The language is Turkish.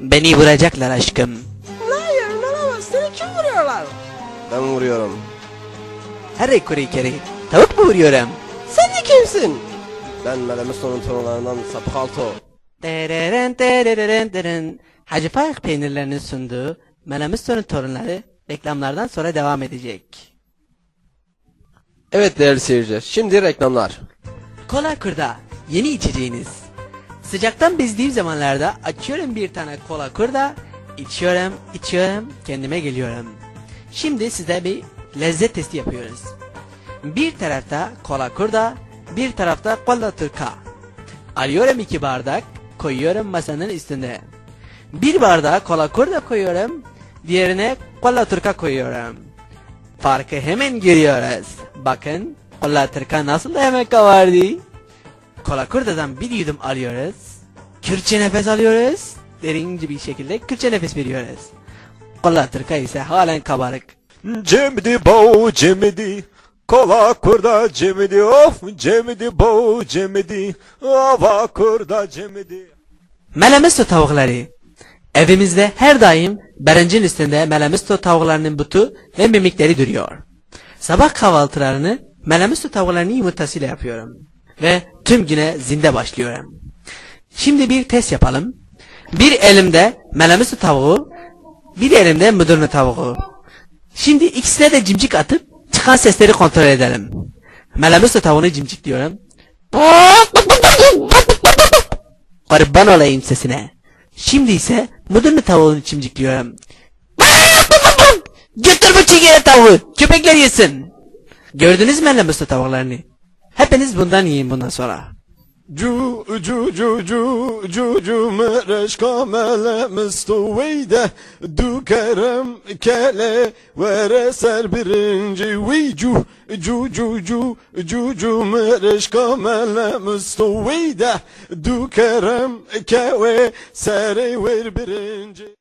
Beni vuracaklar aşkım. Hayır inanamaz. Seni kim vuruyorlar? Ben vuruyorum. Her kuru kere. Tavuk mu vuruyorum? Sen de kimsin? Ben Melemiston'un torunlarından Sapkalto. Tereren tereren tereren. Hacı Faik peynirlerinin sunduğu Melamuston'un torunları reklamlardan sonra devam edecek. Evet değerli seyirciler. Şimdi reklamlar. Kola kurda yeni içeceğiniz. Sıcaktan bezdiğim zamanlarda açıyorum bir tane kola kurda, içiyorum, içiyorum, kendime geliyorum. Şimdi size bir lezzet testi yapıyoruz. Bir tarafta kola kurda, bir tarafta kola turka. Alıyorum iki bardak, koyuyorum masanın üstüne. Bir bardağa kola kurda koyuyorum, diğerine kola turka koyuyorum. Farkı hemen görüyoruz. Bakın kola turka nasıl da hemen kavardı. Kola kurdadan bir yudum alıyoruz. Kürtçe nefes alıyoruz. Derince bir şekilde Kürtçe nefes veriyoruz. Kola turka ise halen kabarık. Cemidi bo cemidi Kola kurda cemidi of cemidi bo cemidi Ava kurda cemidi Melemesto tavukları. Evimizde her daim berencin üstünde melemesto tavuklarının butu ve mimikleri duruyor. Sabah kahvaltılarını melemesto tavuklarının yumurtasıyla yapıyorum. Ve tüm güne zinde başlıyorum. Şimdi bir test yapalım. Bir elimde melemesto tavuğu, bir elimde müdürlü tavuğu. Şimdi ikisine de cimcik atıp çıkan sesleri kontrol edelim. Melemesto tavuğunu cimcik diyorum. Kurban olayım sesine. Şimdi ise müdürlü tavuğunu çimcikliyorum. Götür bu çiğ tavuğu. Köpekler yesin. Gördünüz mü ellemesi tavuklarını? Hepiniz bundan yiyin bundan sonra. Cu cu cu cu mereşka mele mistuveyde Du kerem kele vere ser birinci Vey cu cu cu cu cu cu mereşka mele mistuveyde Du kerem kele ser ver birinci